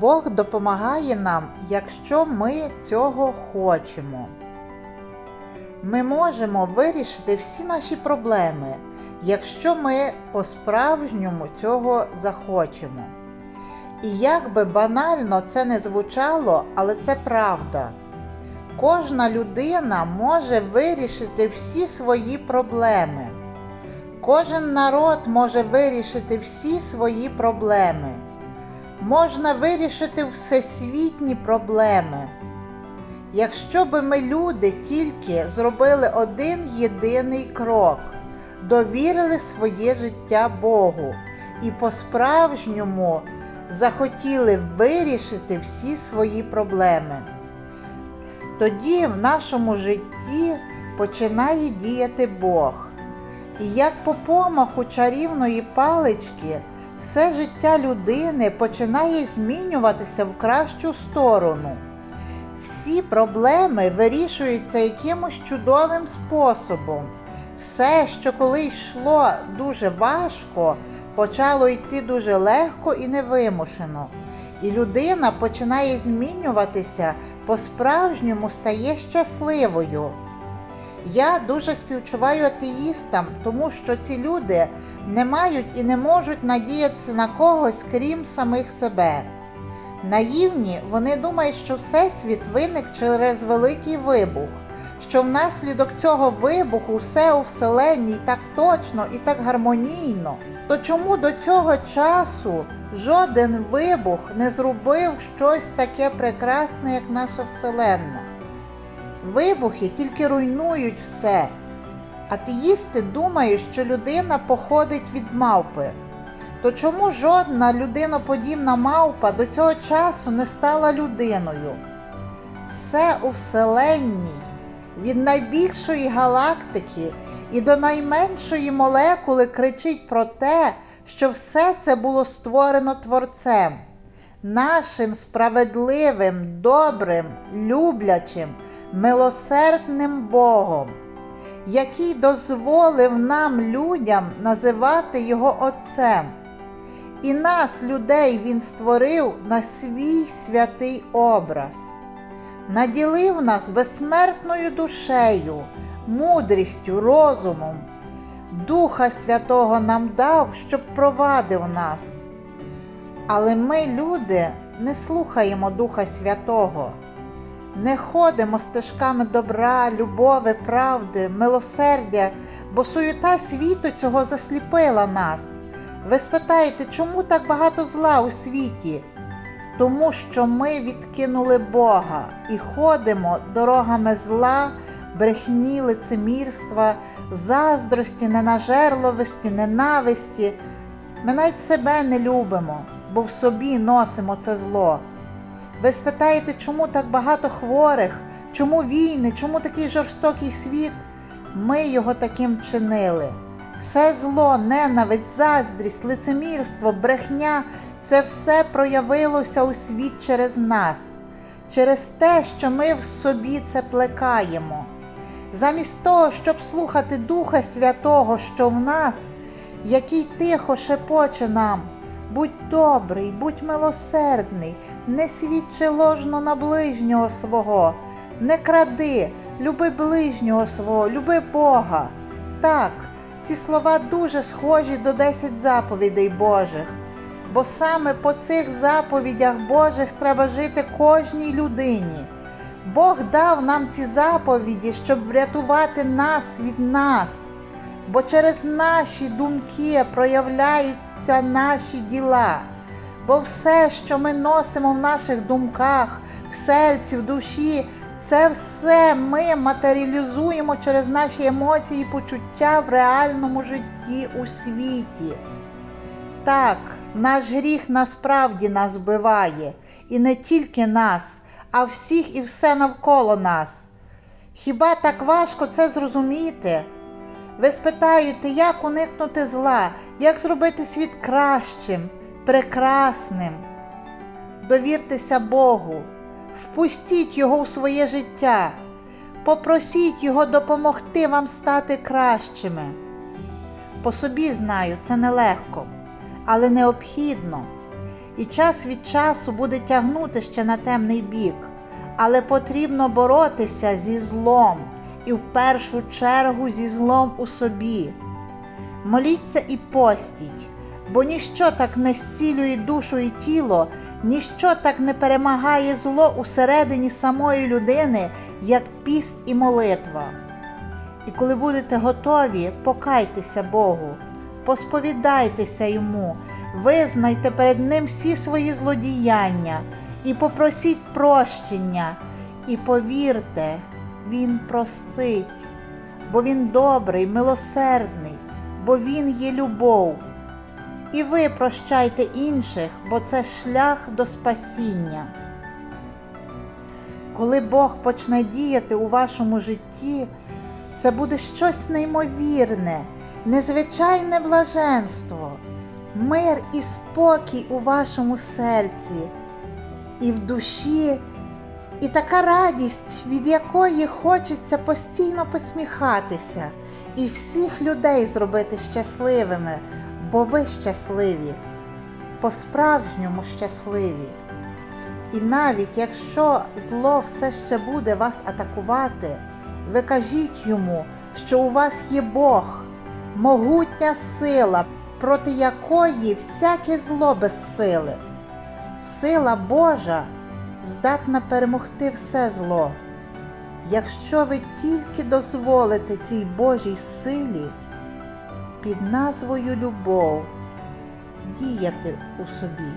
Бог допомагає нам, якщо ми цього хочемо. Ми можемо вирішити всі наші проблеми, якщо ми по-справжньому цього захочемо. І як би банально це не звучало, але це правда. Кожна людина може вирішити всі свої проблеми. Кожен народ може вирішити всі свої проблеми. Можна вирішити всесвітні проблеми. Якщо би ми люди тільки зробили один єдиний крок, довірили своє життя Богу і по-справжньому захотіли вирішити всі свої проблеми, тоді в нашому житті починає діяти Бог. І як по помаху чарівної палички, все життя людини починає змінюватися в кращу сторону. Всі проблеми вирішуються якимось чудовим способом. Все, що коли йшло дуже важко, почало йти дуже легко і невимушено. І людина починає змінюватися, по-справжньому стає щасливою. Я дуже співчуваю атеїстам, тому що ці люди не мають і не можуть надіятися на когось, крім самих себе. Наївні вони думають, що Всесвіт виник через великий вибух, що внаслідок цього вибуху все у Вселенній так точно і так гармонійно. То чому до цього часу жоден вибух не зробив щось таке прекрасне, як наша Вселенна? Вибухи тільки руйнують все. Атеїсти думають, що людина походить від мавпи. То чому жодна людиноподібна мавпа до цього часу не стала людиною? Все у Вселенній, від найбільшої галактики і до найменшої молекули кричить про те, що все це було створено Творцем, нашим справедливим, добрим, люблячим, милосердним Богом, який дозволив нам, людям, називати Його Отцем. І нас, людей, Він створив на свій святий образ, наділив нас безсмертною душею, мудрістю, розумом, Духа Святого нам дав, щоб провадив нас. Але ми, люди, не слухаємо Духа Святого, не ходимо стежками добра, любові, правди, милосердя, бо суєта світу цього засліпила нас. Ви спитаєте, чому так багато зла у світі? Тому що ми відкинули Бога і ходимо дорогами зла, брехні, лицемірства, заздрості, ненажерливості, ненависті. Ми навіть себе не любимо, бо в собі носимо це зло. Ви спитаєте, чому так багато хворих, чому війни, чому такий жорстокий світ? Ми його таким чинили. Все зло, ненависть, заздрість, лицемірство, брехня це все проявилося у світ через нас, через те, що ми в собі це плекаємо. Замість того, щоб слухати Духа Святого, що в нас, який тихо шепоче нам, будь добрий, будь милосердний, не свідчи ложно на ближнього свого, не кради, люби ближнього свого, люби Бога. Так. Ці слова дуже схожі до 10 заповідей Божих, бо саме по цих заповідях Божих треба жити кожній людині. Бог дав нам ці заповіді, щоб врятувати нас від нас, бо через наші думки проявляються наші діла, бо все, що ми носимо в наших думках, в серці, в душі, це все ми матеріалізуємо через наші емоції і почуття в реальному житті у світі. Так, наш гріх насправді нас вбиває, і не тільки нас, а всіх і все навколо нас. Хіба так важко це зрозуміти? Ви спитаєте, як уникнути зла, як зробити світ кращим, прекрасним? Довіртеся Богу. Впустіть Його в своє життя, попросіть Його допомогти вам стати кращими. По собі знаю, це нелегко, але необхідно. і час від часу буде тягнути ще на темний бік, але потрібно боротися зі злом і в першу чергу зі злом у собі. Моліться і постіть, бо ніщо так не зцілює душу і тіло, ніщо так не перемагає зло усередині самої людини, як піст і молитва. І коли будете готові, покайтеся Богу, посповідайтеся йому, визнайте перед Ним всі свої злодіяння і попросіть прощення, і повірте, Він простить, бо Він добрий, милосердний, бо Він є любов. І ви прощайте інших, бо це шлях до спасіння. Коли Бог почне діяти у вашому житті, це буде щось неймовірне, незвичайне блаженство, мир і спокій у вашому серці і в душі, і така радість, від якої хочеться постійно посміхатися і всіх людей зробити щасливими, бо ви щасливі, по-справжньому щасливі. І навіть якщо зло все ще буде вас атакувати, ви кажіть йому, що у вас є Бог, могутня сила, проти якої всяке зло безсиле. Сила Божа здатна перемогти все зло. Якщо ви тільки дозволите цій Божій силі під назвою любов діяти у собі.